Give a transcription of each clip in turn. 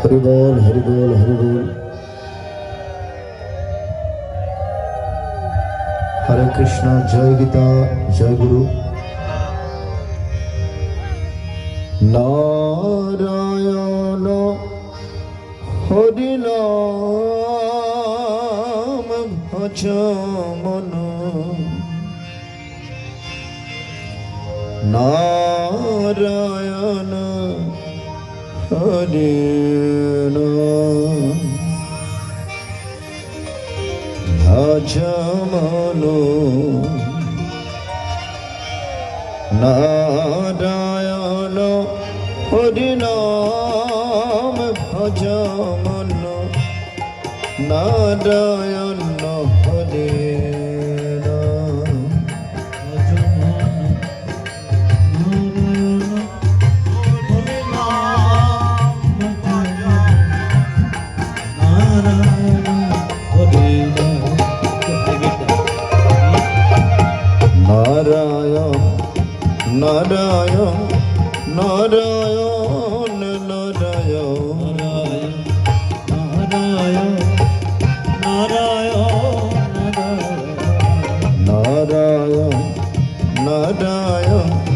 হরি বল হরি বল হরি কৃষ্ণ, জয় গীতা, জয় গুরু। নারায়ণ হরি নাম ভজ নারায়ণ ভাজমনো আচ্ছা, নারায়ণ হরিনাম ভজমনো আচ্ছা, নারায়ণ হরিণ নারায়ণ নারায়ণ নারায়ণ নারায়ণ। নারায়ণ নারায়ণ নারায়ণ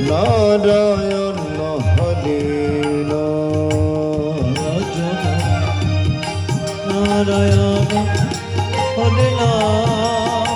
নারায়ণ হরে নারায়ণ হরে রাম